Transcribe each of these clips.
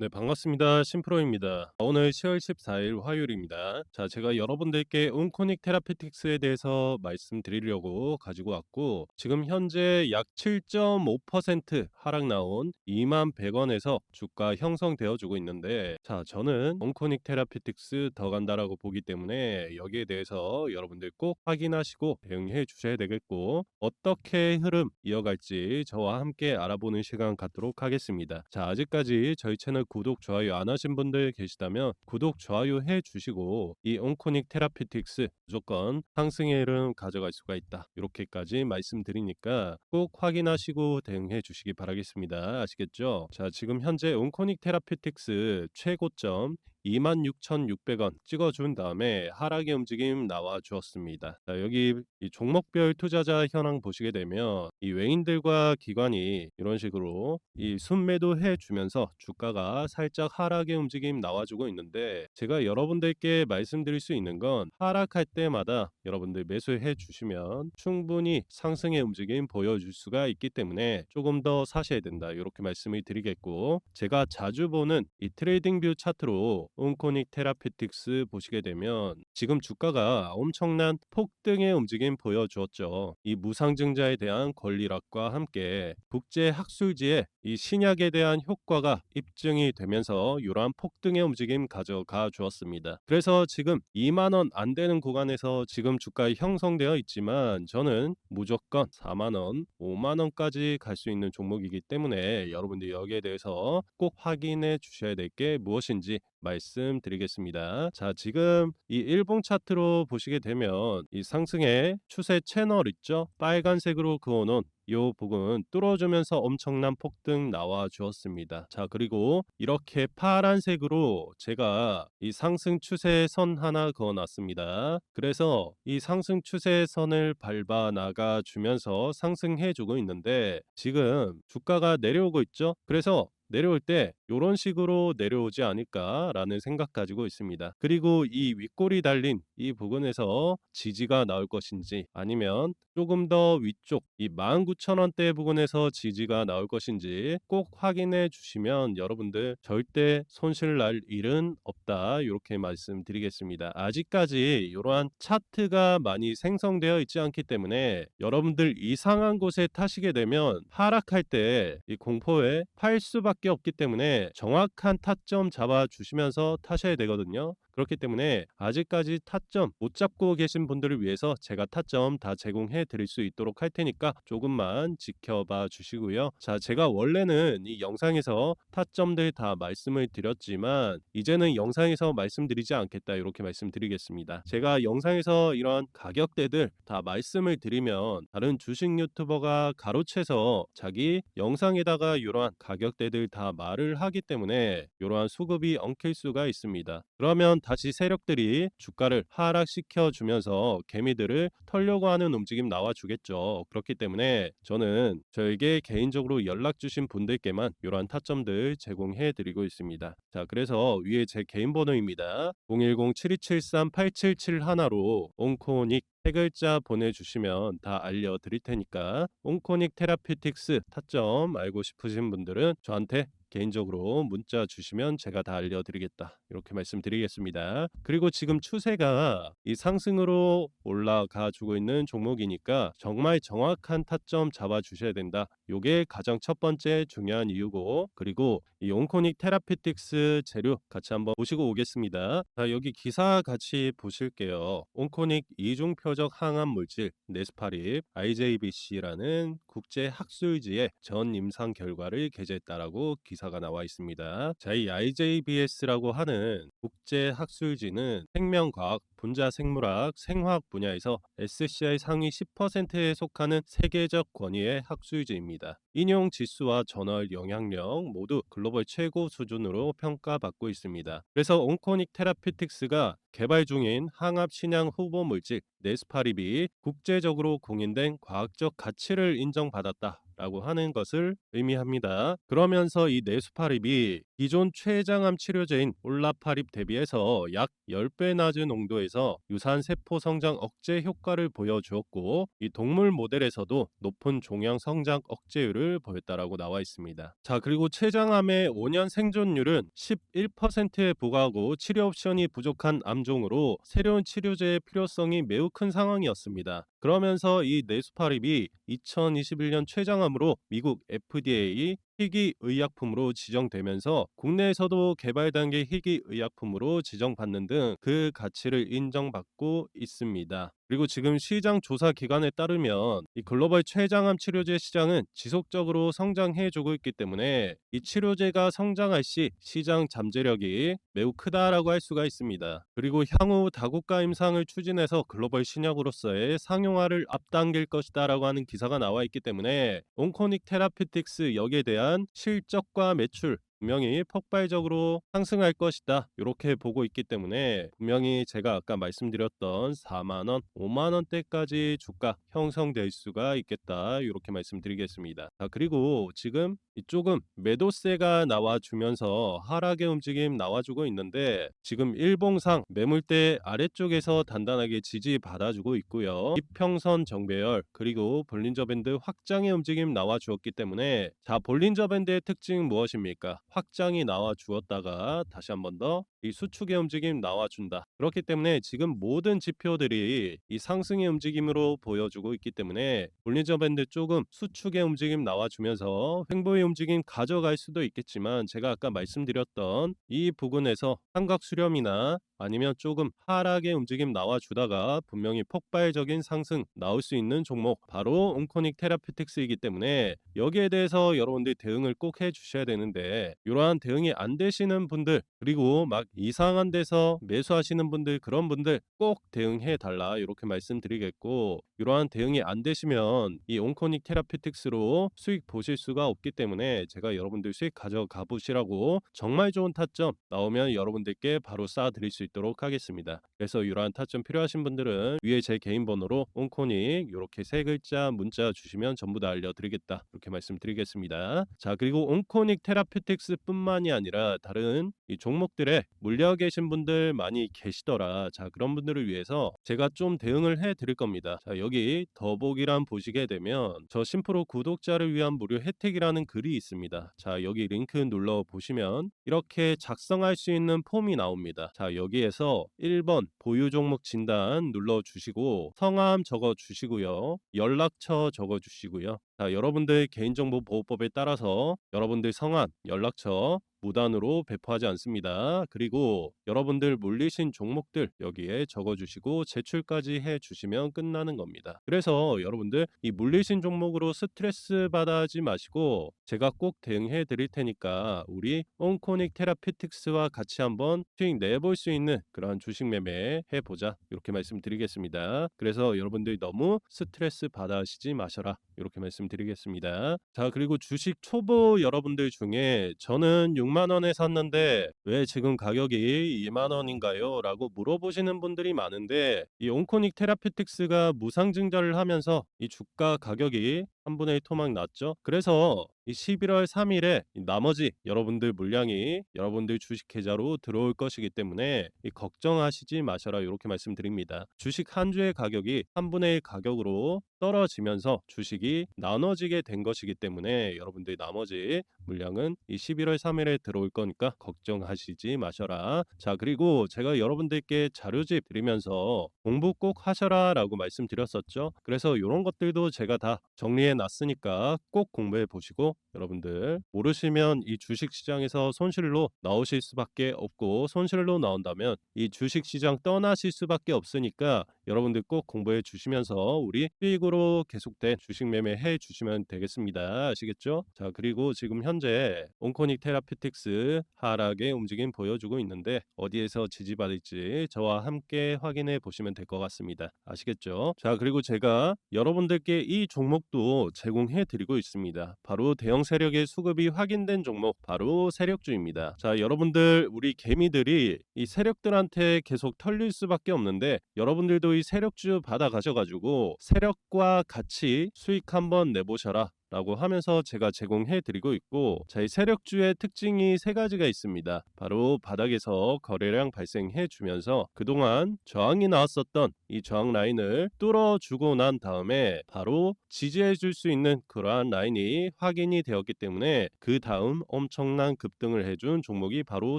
네, 반갑습니다. 심프로입니다. 오늘 10월 14일 화요일입니다. 자, 제가 여러분들께 온코닉 테라피틱스에 대해서 말씀드리려고 가지고 왔고, 지금 현재 약 7.5% 하락 나온 2만 100원에서 주가 형성되어 주고 있는데, 자, 저는 온코닉 테라피틱스 더 간다라고 보기 때문에 여기에 대해서 여러분들 꼭 확인하시고 대응해 주셔야 되겠고, 어떻게 흐름 이어갈지 저와 함께 알아보는 시간 갖도록 하겠습니다. 자, 아직까지 저희 채널 구독, 좋아요 안 하신 분들 계시다면 구독, 좋아요 해 주시고 이 온코닉 테라피틱스 무조건 상승의 흐름 가져갈 수가 있다. 이렇게까지 말씀드리니까 꼭 확인하시고 대응해 주시기 바라겠습니다. 아시겠죠? 자, 지금 현재 온코닉 테라피틱스 최고점 26,600원 찍어준 다음에 하락의 움직임 나와 주었습니다. 자, 여기 이 종목별 투자자 현황 보시게 되면 이 외인들과 기관이 이런 식으로 이 순매도 해주면서 주가가 살짝 하락의 움직임 나와주고 있는데 제가 여러분들께 말씀드릴 수 있는 건 하락할 때마다 여러분들 매수해 주시면 충분히 상승의 움직임 보여줄 수가 있기 때문에 조금 더 사셔야 된다 이렇게 말씀을 드리겠고 제가 자주 보는 이 트레이딩 뷰 차트로 온코닉 테라피틱스 보시게 되면 지금 주가가 엄청난 폭등의 움직임 보여주었죠. 이 무상증자에 대한 권리락과 함께 국제 학술지에 이 신약에 대한 효과가 입증이 되면서 이러한 폭등의 움직임 가져가 주었습니다. 그래서 지금 2만 원 안 되는 구간에서 지금 주가 형성되어 있지만 저는 무조건 4만 원, 5만 원까지 갈 수 있는 종목이기 때문에 여러분들 여기에 대해서 꼭 확인해 주셔야 될 게 무엇인지 말씀드리겠습니다. 자, 지금 이 일봉 차트로 보시게 되면 이 상승의 추세 채널 있죠? 빨간색으로 그어놓은 요 부분 뚫어주면서 엄청난 폭등 나와 주었습니다. 자, 그리고 이렇게 파란색으로 제가 이 상승 추세선 하나 그어 놨습니다. 그래서 이 상승 추세선을 밟아 나가 주면서 상승해 주고 있는데 지금 주가가 내려오고 있죠? 그래서 내려올 때 요런 식으로 내려오지 않을까라는 생각 가지고 있습니다. 그리고 이 윗골이 달린 이 부분에서 지지가 나올 것인지 아니면 조금 더 위쪽 이 19,000원대 부분에서 지지가 나올 것인지 꼭 확인해 주시면 여러분들 절대 손실 날 일은 없다. 이렇게 말씀드리겠습니다. 아직까지 이러한 차트가 많이 생성되어 있지 않기 때문에 여러분들 이상한 곳에 타시게 되면 하락할 때 이 공포에 팔 수밖에 없기 때문에 정확한 타점 잡아 주시면서 타셔야 되거든요. 그렇기 때문에 아직까지 타점 못 잡고 계신 분들을 위해서 제가 타점 다 제공해 드릴 수 있도록 할 테니까 조금만 지켜봐 주시고요. 자, 제가 원래는 이 영상에서 타점들 다 말씀을 드렸지만 이제는 영상에서 말씀드리지 않겠다 이렇게 말씀드리겠습니다. 제가 영상에서 이런 가격대들 다 말씀을 드리면 다른 주식 유튜버가 가로채서 자기 영상에다가 이러한 가격대들 다 말을 하기 때문에 이러한 수급이 엉킬 수가 있습니다. 그러면 다시 세력들이 주가를 하락시켜 주면서 개미들을 털려고 하는 움직임 나와 주겠죠. 그렇기 때문에 저는 저에게 개인적으로 연락 주신 분들께만 이러한 타점들 제공해 드리고 있습니다. 자, 그래서 위에 제 개인 번호입니다. 010-7273-8771로 온코닉 세 글자 보내주시면 다 알려드릴 테니까 온코닉 테라피틱스 타점 알고 싶으신 분들은 저한테 개인적으로 문자 주시면 제가 다 알려드리겠다. 이렇게 말씀드리겠습니다. 그리고 지금 추세가 이 상승으로 올라가 주고 있는 종목이니까 정말 정확한 타점 잡아 주셔야 된다. 요게 가장 첫 번째 중요한 이유고 그리고 이 온코닉 테라피틱스 재료 같이 한번 보시고 오겠습니다. 자, 여기 기사 같이 보실게요. 온코닉 이중 표적 항암 물질 네스파립 IJBC라는 국제 학술지의 전 임상 결과를 게재했다라고 기사 가 나와 있습니다. 자, 이 IJBS라고 하는 국제 학술지는 생명과학 분자 생물학, 생화학 분야에서 SCI 상위 10%에 속하는 세계적 권위의 학술지입니다. 인용 지수와 저널 영향력 모두 글로벌 최고 수준으로 평가받고 있습니다. 그래서 온코닉 테라피틱스가 개발 중인 항압 신약 후보 물질 네스파립이 국제적으로 공인된 과학적 가치를 인정받았다. 있다라고 하는 것을 의미합니다. 그러면서 이 내수파립이 기존 췌장암 치료제인 올라파립 대비해서 약 10배 낮은 농도에서 유산 세포 성장 억제 효과를 보여주었고 이 동물 모델에서도 높은 종양 성장 억제율을 보였다라고 나와 있습니다. 자, 그리고 췌장암의 5년 생존율은 11%에 불과하고 치료 옵션이 부족한 암종으로 새로운 치료제의 필요성이 매우 큰 상황이었습니다. 그러면서 이 네수파립이 2021년 췌장암으로 미국 FDA 희귀 의약품으로 지정되면서 국내에서도 개발 단계 희귀 의약품으로 지정받는 등 그 가치를 인정받고 있습니다. 그리고 지금 시장 조사 기관에 따르면 이 글로벌 췌장암 치료제 시장은 지속적으로 성장해주고 있기 때문에 이 치료제가 성장할 시 시장 잠재력이 매우 크다라고 할 수가 있습니다. 그리고 향후 다국가 임상을 추진해서 글로벌 신약으로서의 상용화를 앞당길 것이다라고 하는 기사가 나와 있기 때문에 온코닉 테라피틱스 여기에 대한 실적과 매출 분명히 폭발적으로 상승할 것이다. 이렇게 보고 있기 때문에 분명히 제가 아까 말씀드렸던 4만 원, 5만 원대까지 주가 형성될 수가 있겠다. 이렇게 말씀드리겠습니다. 자, 그리고 지금 이쪽은 매도세가 나와주면서 하락의 움직임 나와주고 있는데 지금 일봉상 매물대 아래쪽에서 단단하게 지지 받아주고 있고요. 이평선 정배열 그리고 볼린저 밴드 확장의 움직임 나와주었기 때문에 자 볼린저 밴드의 특징 무엇입니까? 확장이 나와 주었다가 다시 한 번 더 이 수축의 움직임 나와 준다. 그렇기 때문에 지금 모든 지표들이 이 상승의 움직임으로 보여주고 있기 때문에 볼린저 밴드 조금 수축의 움직임 나와 주면서 횡보의 움직임 가져갈 수도 있겠지만 제가 아까 말씀드렸던 이 부분에서 삼각 수렴이나 아니면 조금 하락의 움직임 나와주다가 분명히 폭발적인 상승 나올 수 있는 종목 바로 온코닉 테라피틱스이기 때문에 여기에 대해서 여러분들이 대응을 꼭 해주셔야 되는데 이러한 대응이 안 되시는 분들 그리고 막 이상한 데서 매수하시는 분들 그런 분들 꼭 대응해 달라 이렇게 말씀드리겠고 이러한 대응이 안 되시면 이 온코닉 테라피틱스로 수익 보실 수가 없기 때문에 제가 여러분들 수익 가져가 보시라고 정말 좋은 타점 나오면 여러분들께 바로 쏴 드릴 수 있도록 하겠습니다. 그래서 이러한 타점 필요하신 분들은 위에 제 개인 번호로 온코닉 이렇게 세 글자 문자 주시면 전부 다 알려드리겠다 이렇게 말씀드리겠습니다. 자 그리고 온코닉 테라피틱스뿐만이 아니라 다른 이 종목들에 물려 계신 분들 많이 계시더라. 자 그런 분들을 위해서 제가 좀 대응을 해 드릴 겁니다. 자 여기 더보기란 보시게 되면 저 심프로 구독자를 위한 무료 혜택이라는 글이 있습니다. 자 여기 링크 눌러 보시면 이렇게 작성할 수 있는 폼이 나옵니다. 자 여기에서 1번 보유 종목 진단 눌러 주시고 성함 적어 주시고요. 연락처 적어 주시고요. 자, 여러분들 개인정보 보호법에 따라서 여러분들 성함, 연락처 무단으로 배포하지 않습니다. 그리고 여러분들 물리신 종목들 여기에 적어주시고 제출까지 해주시면 끝나는 겁니다. 그래서 여러분들 이 물리신 종목으로 스트레스 받아 하지 마시고 제가 꼭 대응해 드릴 테니까 우리 온코닉 테라피틱스와 같이 한번 수익 내볼 수 있는 그런 주식 매매 해보자 이렇게 말씀드리겠습니다. 그래서 여러분들 너무 스트레스 받아 하시지 마셔라 이렇게 말씀드리겠습니다. 자 그리고 주식 초보 여러분들 중에 저는 6만 원에 샀는데 왜 지금 가격이 2만 원인가요? 라고 물어보시는 분들이 많은데 이 온코닉 테라피틱스가 무상증자를 하면서 이 주가 가격이 3분의 1 토막 났죠. 그래서 이 11월 3일에 나머지 여러분들 물량이 여러분들 주식 계좌로 들어올 것이기 때문에 이 걱정하시지 마셔라 이렇게 말씀드립니다. 주식 한 주의 가격이 3분의 1 가격으로 떨어지면서 주식이 나눠지게 된 것이기 때문에 여러분들 나머지 물량은 이 11월 3일에 들어올 거니까 걱정하시지 마셔라. 자 그리고 제가 여러분들께 자료집 드리면서 공부 꼭 하셔라 라고 말씀드렸었죠. 그래서 이런 것들도 제가 다 정리해 놨으니까 꼭 공부해 보시고 여러분들 모르시면 이 주식 시장에서 손실로 나오실 수밖에 없고 손실로 나온다면 이 주식 시장 떠나실 수밖에 없으니까 여러분들 꼭 공부해 주시면서 우리 수익으로 계속된 주식 매매 해 주시면 되겠습니다. 아시겠죠? 자, 그리고 지금 현재 온코닉 테라피틱스 하락의 움직임 보여주고 있는데 어디에서 지지받을지 저와 함께 확인해 보시면 될 것 같습니다. 아시겠죠? 자, 그리고 제가 여러분들께 이 종목도 제공해 드리고 있습니다. 바로 대형 세력의 수급이 확인된 종목 바로 세력주입니다. 자, 여러분들 우리 개미들이 이 세력들한테 계속 털릴 수밖에 없는데 여러분들도 이 세력주 받아 가셔 가지고 세력과 같이 수익 한번 내 보셔라. 라고 하면서 제가 제공해 드리고 있고 자, 이 세력주의 특징이 세 가지가 있습니다. 바로 바닥에서 거래량 발생해 주면서 그동안 저항이 나왔었던 이 저항 라인을 뚫어 주고 난 다음에 바로 지지해 줄 수 있는 그러한 라인이 확인이 되었기 때문에 그 다음 엄청난 급등을 해준 종목이 바로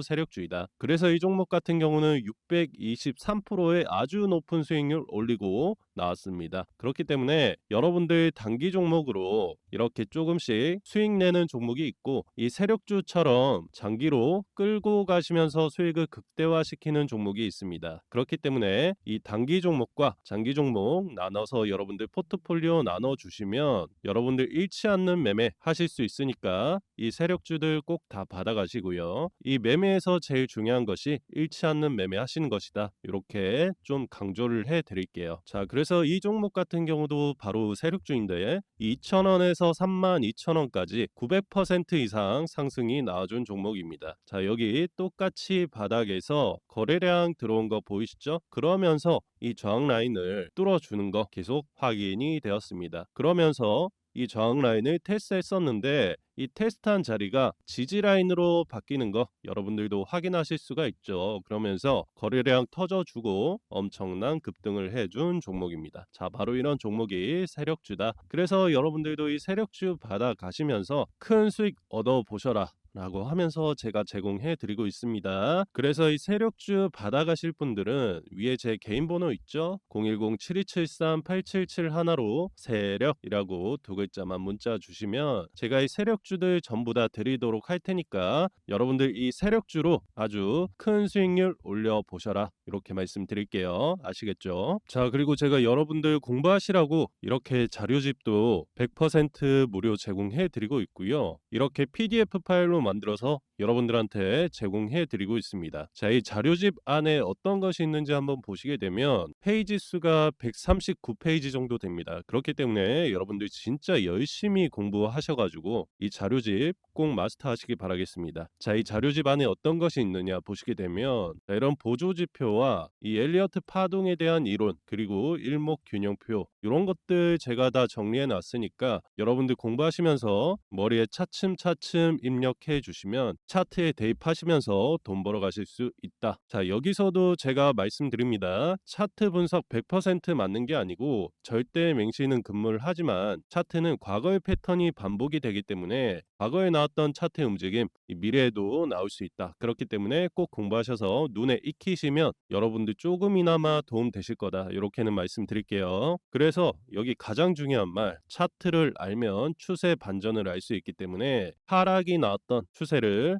세력주이다. 그래서 이 종목 같은 경우는 623%의 아주 높은 수익률 올리고 나왔습니다. 그렇기 때문에 여러분들 단기 종목으로 이렇게 조금씩 수익 내는 종목이 있고 이 세력주처럼 장기로 끌고 가시면서 수익을 극대화시키는 종목이 있습니다. 그렇기 때문에 이 단기 종목과 장기 종목 나눠서 여러분들 포트폴리오 나눠 주시면 여러분들 잃지 않는 매매 하실 수 있으니까 이 세력주들 꼭 다 받아 가시고요. 이 매매에서 제일 중요한 것이 잃지 않는 매매 하시는 것이다. 이렇게 좀 강조를 해 드릴게요. 자, 그래서 이 종목 같은 경우도 바로 세력주인데 2,000원에서 32,000원까지 900% 이상 상승이 나와준 종목입니다. 자, 여기 똑같이 바닥에서 거래량 들어온 거 보이시죠? 그러면서 이 저항 라인을 뚫어주는 거 계속 확인이 되었습니다. 그러면서 이 저항 라인을 테스트했었는데 이 테스트한 자리가 지지 라인으로 바뀌는 거 여러분들도 확인하실 수가 있죠. 그러면서 거래량 터져주고 엄청난 급등을 해준 종목입니다. 자, 바로 이런 종목이 세력주다. 그래서 여러분들도 이 세력주 받아 가시면서 큰 수익 얻어 보셔라. 라고 하면서 제가 제공해 드리고 있습니다. 그래서 이 세력주 받아가실 분들은 위에 제 개인 번호 있죠? 010-7273-877 하나로 세력이라고 두 글자만 문자 주시면 제가 이 세력주들 전부 다 드리도록 할 테니까 여러분들 이 세력주로 아주 큰 수익률 올려 보셔라. 이렇게 말씀드릴게요. 아시겠죠? 자, 그리고 제가 여러분들 공부하시라고 이렇게 자료집도 100% 무료 제공해 드리고 있고요. 이렇게 PDF 파일로 만들어서 여러분들한테 제공해 드리고 있습니다. 자, 이 자료집 안에 어떤 것이 있는지 한번 보시게 되면 페이지 수가 139페이지 정도 됩니다. 그렇기 때문에 여러분들 진짜 열심히 공부하셔가지고 이 자료집 꼭 마스터하시기 바라겠습니다. 자, 이 자료집 안에 어떤 것이 있느냐 보시게 되면 자, 이런 보조지표와 이 엘리어트 파동에 대한 이론 그리고 일목균형표 이런 것들 제가 다 정리해 놨으니까 여러분들 공부하시면서 머리에 차츰차츰 입력해 주시면 차트에 대입하시면서 돈 벌어 가실 수 있다. 자, 여기서도 제가 말씀드립니다. 차트 분석 100% 맞는 게 아니고 절대 맹시는 근무를 하지만 차트는 과거의 패턴이 반복이 되기 때문에 과거에 나왔던 차트의 움직임 이 미래에도 나올 수 있다. 그렇기 때문에 꼭 공부하셔서 눈에 익히시면 여러분들 조금이나마 도움 되실 거다. 이렇게는 말씀드릴게요. 그래서 여기 가장 중요한 말 차트를 알면 추세 반전을 알 수 있기 때문에 하락이 나왔던 추세를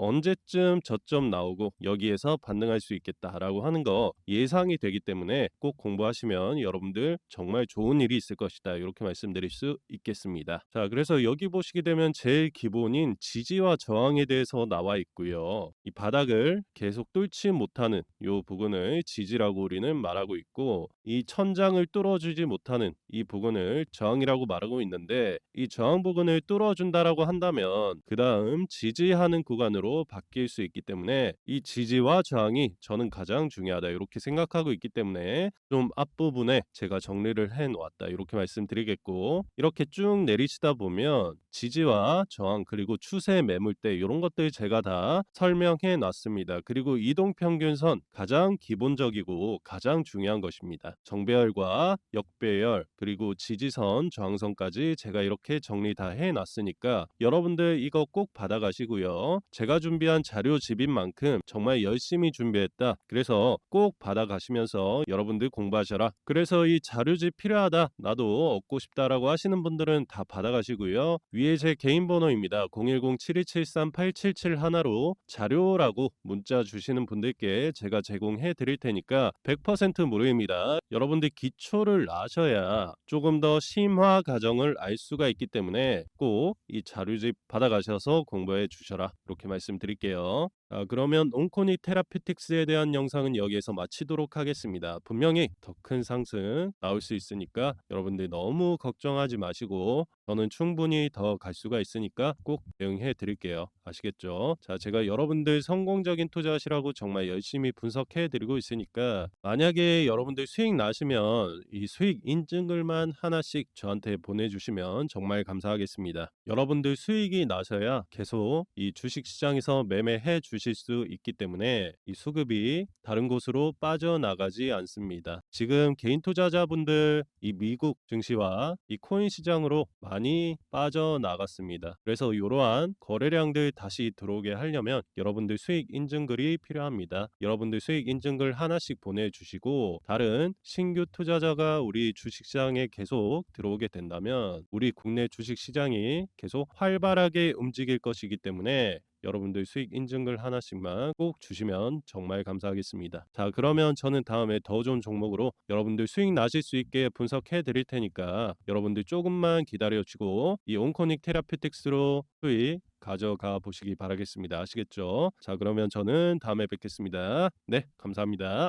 언제쯤 저점 나오고 여기에서 반등할 수 있겠다라고 하는 거 예상이 되기 때문에 꼭 공부하시면 여러분들 정말 좋은 일이 있을 것이다. 이렇게 말씀드릴 수 있겠습니다. 자, 그래서 여기 보시게 되면 제일 기본인 지지와 저항에 대해서 나와 있고요. 이 바닥을 계속 뚫지 못하는 이 부분을 지지라고 우리는 말하고 있고 이 천장을 뚫어주지 못하는 이 부분을 저항이라고 말하고 있는데 이 저항 부분을 뚫어준다라고 한다면 그 다음 지지하는 구간으로 바뀔 수 있기 때문에 이 지지와 저항이 저는 가장 중요하다 이렇게 생각하고 있기 때문에 좀 앞부분에 제가 정리를 해 놓았다 이렇게 말씀드리겠고 이렇게 쭉 내리시다 보면 지지와 저항 그리고 추세 매물대 이런 것들 제가 다 설명해 놨습니다. 그리고 이동평균선 가장 기본적이고 가장 중요한 것입니다. 정배열과 역배열 그리고 지지선 저항선까지 제가 이렇게 정리 다 해 놨으니까 여러분들 이거 꼭 받아가시고요. 제가 준비한 자료집인 만큼 정말 열심히 준비했다. 그래서 꼭 받아가시면서 여러분들 공부하셔라. 그래서 이 자료집 필요하다. 나도 얻고 싶다라고 하시는 분들은 다 받아가시고요. 위에 제 개인 번호입니다. 010-7273-877 하나로 자료라고 문자 주시는 분들께 제가 제공해 드릴 테니까 100% 무료입니다. 여러분들 기초를 아셔야 조금 더 심화 과정을 알 수가 있기 때문에 꼭 이 자료집 받아가셔서 공부해 주셔라. 이렇게 말씀 드릴게요. 아, 그러면 온코닉 테라피틱스에 대한 영상은 여기에서 마치도록 하겠습니다. 분명히 더 큰 상승 나올 수 있으니까 여러분들 너무 걱정하지 마시고 저는 충분히 더 갈 수가 있으니까 꼭 대응해 드릴게요. 아시겠죠? 자, 제가 여러분들 성공적인 투자하시라고 정말 열심히 분석해 드리고 있으니까 만약에 여러분들 수익 나시면 이 수익 인증글만 하나씩 저한테 보내주시면 정말 감사하겠습니다. 여러분들 수익이 나셔야 계속 이 주식 시장에서 매매해 주실 수 있기 때문에 이 수급이 다른 곳으로 빠져나가지 않습니다. 지금 개인 투자자분들 이 미국 증시와 이 코인 시장으로 많이 빠져나갔습니다. 그래서 이러한 거래량들 다시 들어오게 하려면 여러분들 수익 인증글이 필요합니다. 여러분들 수익 인증글 하나씩 보내주시고 다른 신규 투자자가 우리 주식시장에 계속 들어오게 된다면 우리 국내 주식시장이 계속 활발하게 움직일 것이기 때문에 여러분들 수익 인증글 하나씩만 꼭 주시면 정말 감사하겠습니다. 자, 그러면 저는 다음에 더 좋은 종목으로 여러분들 수익 나실 수 있게 분석해 드릴 테니까 여러분들 조금만 기다려 주고 이 온코닉 테라피틱스로 수익 가져가 보시기 바라겠습니다. 아시겠죠? 자, 그러면 저는 다음에 뵙겠습니다. 네, 감사합니다.